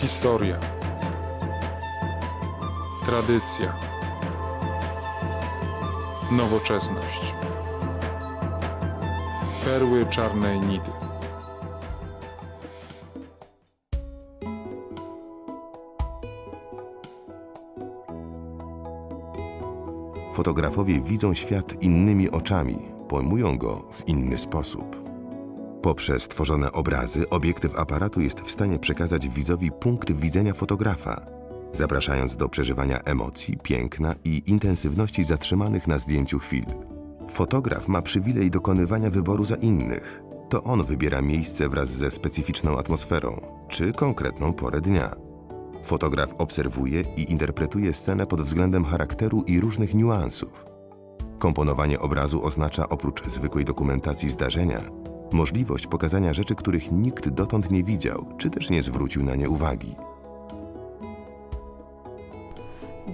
Historia. Tradycja. Nowoczesność. Perły czarnej nidy. Fotografowie widzą świat innymi oczami, pojmują go w inny sposób. Poprzez tworzone obrazy obiektyw aparatu jest w stanie przekazać widzowi punkt widzenia fotografa, zapraszając do przeżywania emocji, piękna i intensywności zatrzymanych na zdjęciu chwil. Fotograf ma przywilej dokonywania wyboru za innych. To on wybiera miejsce wraz ze specyficzną atmosferą czy konkretną porę dnia. Fotograf obserwuje i interpretuje scenę pod względem charakteru i różnych niuansów. Komponowanie obrazu oznacza oprócz zwykłej dokumentacji zdarzenia możliwość pokazania rzeczy, których nikt dotąd nie widział, czy też nie zwrócił na nie uwagi.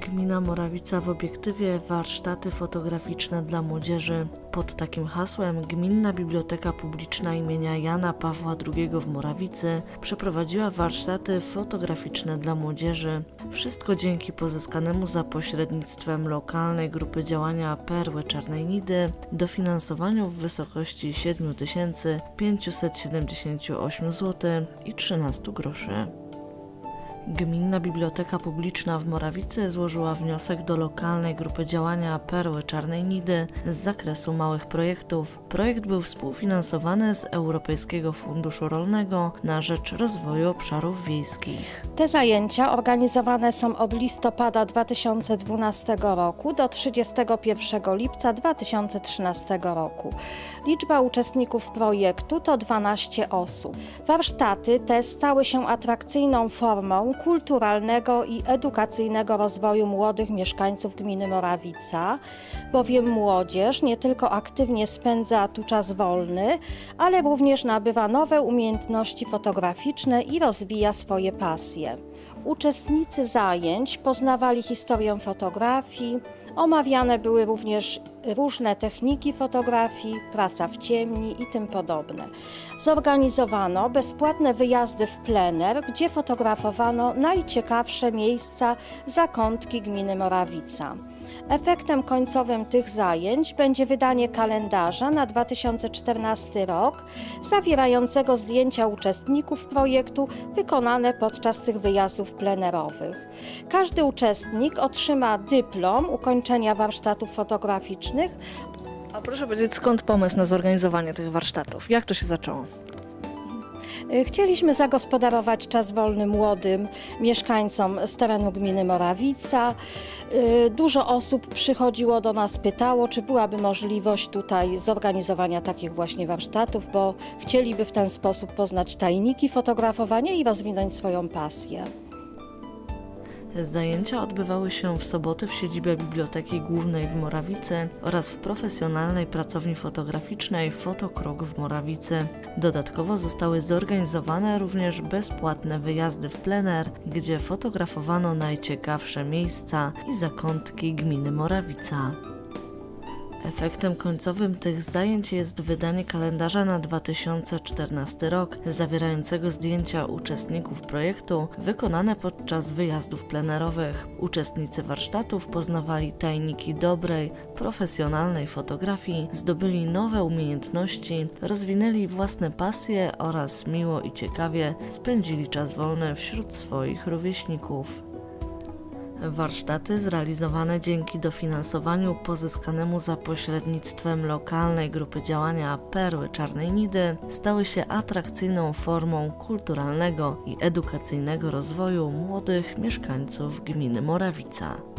Gmina Morawica w obiektywie warsztaty fotograficzne dla młodzieży. Pod takim hasłem Gminna Biblioteka Publiczna imienia Jana Pawła II w Morawicy przeprowadziła warsztaty fotograficzne dla młodzieży. Wszystko dzięki pozyskanemu za pośrednictwem lokalnej grupy działania Perły Czarnej Nidy dofinansowaniu w wysokości 7578 zł i 13 groszy. Gminna Biblioteka Publiczna w Morawicy złożyła wniosek do lokalnej grupy działania Perły Czarnej Nidy z zakresu małych projektów. Projekt był współfinansowany z Europejskiego Funduszu Rolnego na rzecz rozwoju obszarów wiejskich. Te zajęcia organizowane są od listopada 2012 roku do 31 lipca 2013 roku. Liczba uczestników projektu to 12 osób. Warsztaty te stały się atrakcyjną formą kulturalnego i edukacyjnego rozwoju młodych mieszkańców gminy Morawica, bowiem młodzież nie tylko aktywnie spędza tu czas wolny, ale również nabywa nowe umiejętności fotograficzne i rozwija swoje pasje. Uczestnicy zajęć poznawali historię fotografii, omawiane były również różne techniki fotografii, praca w ciemni i tym podobne. Zorganizowano bezpłatne wyjazdy w plener, gdzie fotografowano najciekawsze miejsca zakątki gminy Morawica. Efektem końcowym tych zajęć będzie wydanie kalendarza na 2014 rok, zawierającego zdjęcia uczestników projektu wykonane podczas tych wyjazdów plenerowych. Każdy uczestnik otrzyma dyplom ukończenia warsztatów fotograficznych A proszę powiedzieć, skąd pomysł na zorganizowanie tych warsztatów? Jak to się zaczęło? Y, Chcieliśmy zagospodarować czas wolny młodym mieszkańcom z terenu gminy Morawica. Y, Dużo osób przychodziło do nas, pytało, czy byłaby możliwość tutaj zorganizowania takich właśnie warsztatów, bo chcieliby w ten sposób poznać tajniki fotografowania i rozwinąć swoją pasję. Zajęcia odbywały się w soboty w siedzibie Biblioteki Głównej w Morawicy oraz w profesjonalnej pracowni fotograficznej Fotokruk w Morawicy. Dodatkowo zostały zorganizowane również bezpłatne wyjazdy w plener, gdzie fotografowano najciekawsze miejsca i zakątki gminy Morawica. Efektem końcowym tych zajęć jest wydanie kalendarza na 2014 rok, zawierającego zdjęcia uczestników projektu wykonane podczas wyjazdów plenerowych. Uczestnicy warsztatów poznawali tajniki dobrej, profesjonalnej fotografii, zdobyli nowe umiejętności, rozwinęli własne pasje oraz miło i ciekawie spędzili czas wolny wśród swoich rówieśników. Warsztaty zrealizowane dzięki dofinansowaniu pozyskanemu za pośrednictwem lokalnej grupy działania Perły Czarnej Nidy stały się atrakcyjną formą kulturalnego i edukacyjnego rozwoju młodych mieszkańców gminy Morawica.